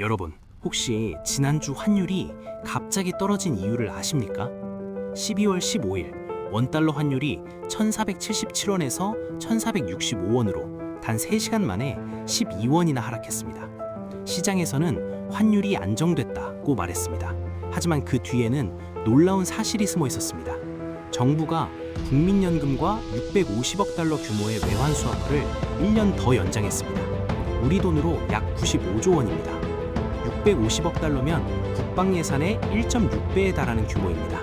여러분, 혹시 지난주 환율이 갑자기 떨어진 이유를 아십니까? 12월 15일 원달러 환율이 1,477원에서 1,465원으로 단 3시간 만에 12원이나 하락했습니다. 시장에서는 환율이 안정됐다고 말했습니다. 하지만 그 뒤에는 놀라운 사실이 숨어 있었습니다. 정부가 국민연금과 650억 달러 규모의 외환 수화풀을 1년 더 연장했습니다. 우리 돈으로 약 95조 원입니다. 650억 달러면 국방 예산의 1.6배에 달하는 규모입니다.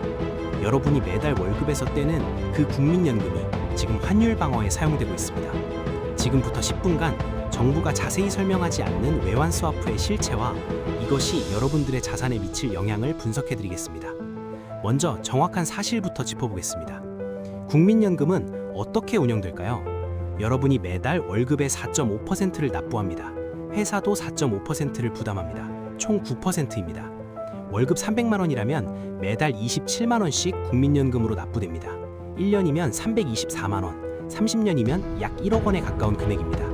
여러분이 매달 월급에서 떼는 그 국민연금이 지금 환율 방어에 사용되고 있습니다. 지금부터 10분간 정부가 자세히 설명하지 않는 외환 스와프의 실체와 이것이 여러분들의 자산에 미칠 영향을 분석해 드리겠습니다. 먼저 정확한 사실부터 짚어보겠습니다. 국민연금은 어떻게 운영될까요? 여러분이 매달 월급의 4.5%를 납부합니다. 회사도 4.5%를 부담합니다. 총 9%입니다. 월급 300만 원이라면 매달 27만 원씩 국민연금으로 납부됩니다. 1년이면 324만 원, 30년이면 약 1억 원에 가까운 금액입니다.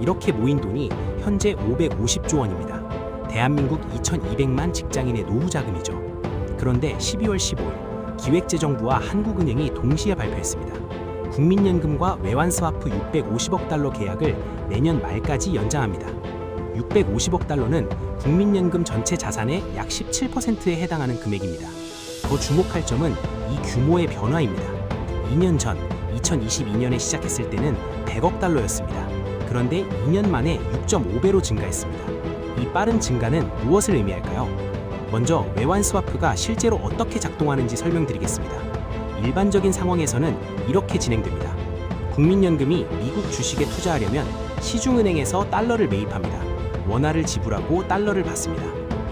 이렇게 모인 돈이 현재 550조 원입니다. 대한민국 2,200만 직장인의 노후 자금이죠. 그런데 12월 15일 기획재정부와 한국은행이 동시에 발표했습니다. 국민연금과 외환 스와프 650억 달러 계약을 내년 말까지 연장합니다. 650억 달러는 국민연금 전체 자산의 약 17%에 해당하는 금액입니다. 더 주목할 점은 이 규모의 변화입니다. 2년 전 2022년에 시작했을 때는 100억 달러였습니다. 그런데 2년 만에 6.5배로 증가했습니다. 이 빠른 증가는 무엇을 의미할까요? 먼저 외환 스와프가 실제로 어떻게 작동하는지 설명드리겠습니다. 일반적인 상황에서는 이렇게 진행됩니다. 국민연금이 미국 주식에 투자하려면 시중은행에서 달러를 매입합니다. 원화를 지불하고 달러를 받습니다.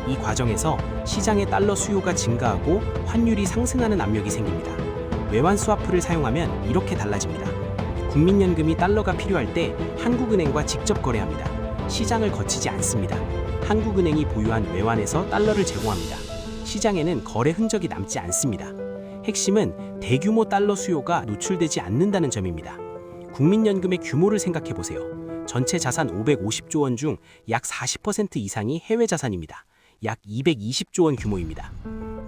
이 과정에서 시장의 달러 수요가 증가하고 환율이 상승하는 압력이 생깁니다. 외환 스와프를 사용하면 이렇게 달라집니다. 국민연금이 달러가 필요할 때 한국은행과 직접 거래합니다. 시장을 거치지 않습니다. 한국은행이 보유한 외환에서 달러를 제공합니다. 시장에는 거래 흔적이 남지 않습니다. 핵심은 대규모 달러 수요가 노출되지 않는다는 점입니다. 국민연금의 규모를 생각해 보세요. 전체 자산 550조 원 중 약 40% 이상이 해외 자산입니다. 약 220조 원 규모입니다.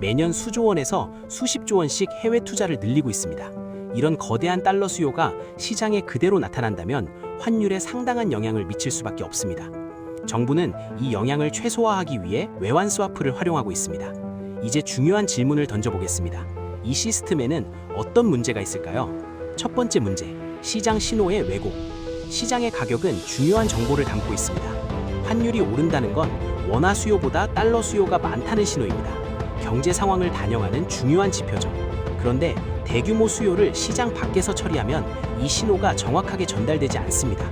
매년 수조 원에서 수십조 원씩 해외 투자를 늘리고 있습니다. 이런 거대한 달러 수요가 시장에 그대로 나타난다면 환율에 상당한 영향을 미칠 수밖에 없습니다. 정부는 이 영향을 최소화하기 위해 외환 스와프를 활용하고 있습니다. 이제 중요한 질문을 던져보겠습니다. 이 시스템에는 어떤 문제가 있을까요? 첫 번째 문제, 시장 신호의 왜곡. 시장의 가격은 중요한 정보를 담고 있습니다. 환율이 오른다는 건 원화 수요보다 달러 수요가 많다는 신호입니다. 경제 상황을 반영하는 중요한 지표죠. 그런데 대규모 수요를 시장 밖에서 처리하면 이 신호가 정확하게 전달되지 않습니다.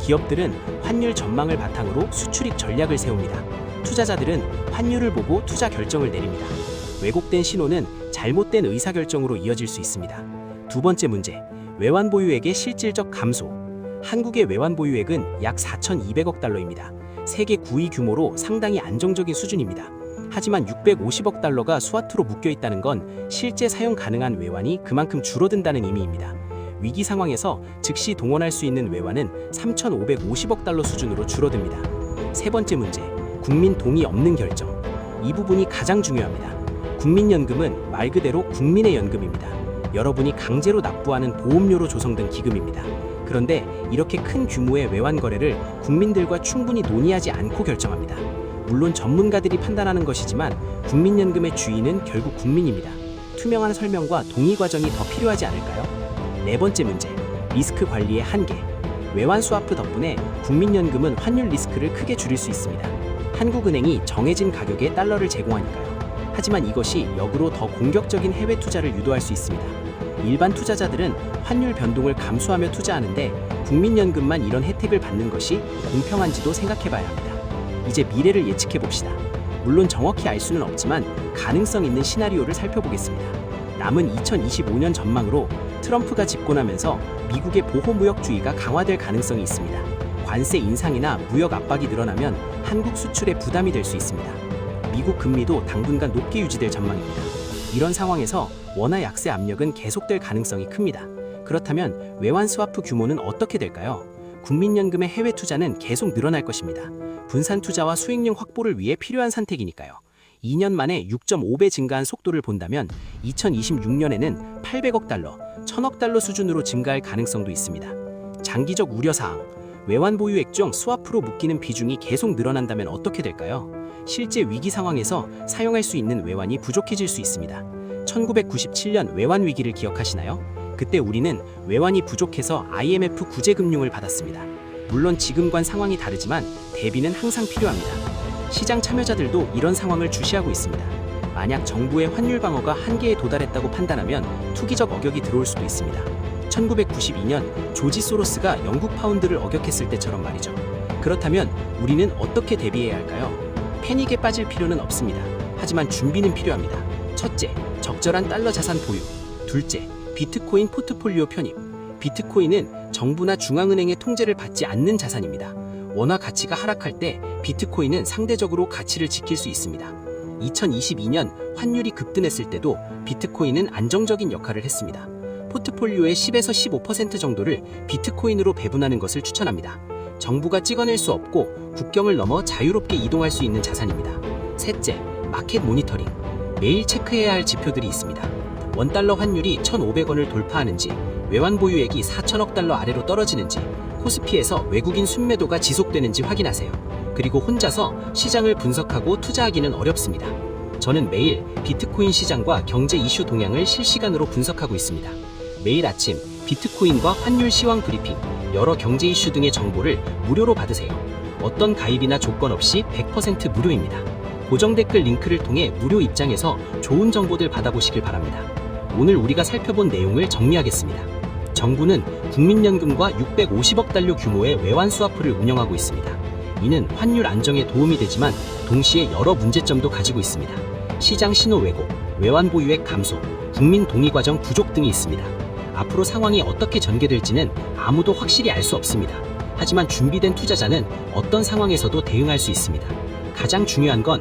기업들은 환율 전망을 바탕으로 수출입 전략을 세웁니다. 투자자들은 환율을 보고 투자 결정을 내립니다. 왜곡된 신호는 잘못된 의사결정으로 이어질 수 있습니다. 두 번째 문제, 외환 보유액의 실질적 감소. 한국의 외환 보유액은 약 4,200억 달러입니다. 세계 9위 규모로 상당히 안정적인 수준입니다. 하지만 650억 달러가 수화투로 묶여 있다는 건 실제 사용 가능한 외환이 그만큼 줄어든다는 의미입니다. 위기 상황에서 즉시 동원할 수 있는 외환은 3,550억 달러 수준으로 줄어듭니다. 세 번째 문제, 국민 동의 없는 결정. 이 부분이 가장 중요합니다. 국민연금은 말 그대로 국민의 연금입니다. 여러분이 강제로 납부하는 보험료로 조성된 기금입니다. 그런데 이렇게 큰 규모의 외환 거래를 국민들과 충분히 논의하지 않고 결정합니다. 물론 전문가들이 판단하는 것이지만 국민연금의 주인은 결국 국민입니다. 투명한 설명과 동의 과정이 더 필요하지 않을까요? 네 번째 문제, 리스크 관리의 한계. 외환 스와프 덕분에 국민연금은 환율 리스크를 크게 줄일 수 있습니다. 한국은행이 정해진 가격에 달러를 제공하니까요. 하지만 이것이 역으로 더 공격적인 해외 투자를 유도할 수 있습니다. 일반 투자자들은 환율 변동을 감수하며 투자하는데 국민연금만 이런 혜택을 받는 것이 공평한지도 생각해 봐야 합니다. 이제 미래를 예측해 봅시다. 물론 정확히 알 수는 없지만 가능성 있는 시나리오를 살펴보겠습니다. 남은 2025년 전망으로 트럼프가 집권하면서 미국의 보호무역주의가 강화될 가능성이 있습니다. 관세 인상이나 무역 압박이 늘어나면 한국 수출에 부담이 될 수 있습니다. 미국 금리도 당분간 높게 유지될 전망입니다. 이런 상황에서 원화 약세 압력은 계속될 가능성이 큽니다. 그렇다면 외환 스와프 규모는 어떻게 될까요? 국민연금의 해외 투자는 계속 늘어날 것입니다. 분산 투자와 수익률 확보를 위해 필요한 선택이니까요. 2년 만에 6.5배 증가한 속도를 본다면 2026년에는 800억 달러, 1000억 달러 수준으로 증가할 가능성도 있습니다. 장기적 우려사항, 외환 보유액 중 스와프로 묶이는 비중이 계속 늘어난다면 어떻게 될까요? 실제 위기 상황에서 사용할 수 있는 외환이 부족해질 수 있습니다. 1997년 외환 위기를 기억하시나요? 그때 우리는 외환이 부족해서 IMF 구제금융을 받았습니다. 물론 지금과는 상황이 다르지만 대비는 항상 필요합니다. 시장 참여자들도 이런 상황을 주시하고 있습니다. 만약 정부의 환율 방어가 한계에 도달했다고 판단하면 투기적 어격이 들어올 수도 있습니다. 1992년 조지 소로스가 영국 파운드를 어격했을 때처럼 말이죠. 그렇다면 우리는 어떻게 대비해야 할까요? 패닉에 빠질 필요는 없습니다. 하지만 준비는 필요합니다. 첫째, 적절한 달러 자산 보유. 둘째, 비트코인 포트폴리오 편입. 비트코인은 정부나 중앙은행의 통제를 받지 않는 자산입니다. 원화 가치가 하락할 때 비트코인은 상대적으로 가치를 지킬 수 있습니다. 2022년 환율이 급등했을 때도 비트코인은 안정적인 역할을 했습니다. 포트폴리오의 10에서 15% 정도를 비트코인으로 배분하는 것을 추천합니다. 정부가 찍어낼 수 없고 국경을 넘어 자유롭게 이동할 수 있는 자산입니다. 셋째, 마켓 모니터링. 매일 체크해야 할 지표들이 있습니다. 원달러 환율이 1,500원을 돌파하는지, 외환 보유액이 4천억 달러 아래로 떨어지는지, 코스피에서 외국인 순매도가 지속되는지 확인하세요. 그리고 혼자서 시장을 분석하고 투자하기는 어렵습니다. 저는 매일 비트코인 시장과 경제 이슈 동향을 실시간으로 분석하고 있습니다. 매일 아침 비트코인과 환율 시황 브리핑, 여러 경제 이슈 등의 정보를 무료로 받으세요. 어떤 가입이나 조건 없이 100% 무료입니다. 고정 댓글 링크를 통해 무료 입장에서 좋은 정보들 받아보시길 바랍니다. 오늘 우리가 살펴본 내용을 정리하겠습니다. 정부는 국민연금과 650억 달러 규모의 외환 스와프를 운영하고 있습니다. 이는 환율 안정에 도움이 되지만 동시에 여러 문제점도 가지고 있습니다. 시장 신호 왜곡, 외환 보유액 감소, 국민 동의 과정 부족 등이 있습니다. 앞으로 상황이 어떻게 전개될지는 아무도 확실히 알 수 없습니다. 하지만 준비된 투자자는 어떤 상황에서도 대응할 수 있습니다. 가장 중요한 건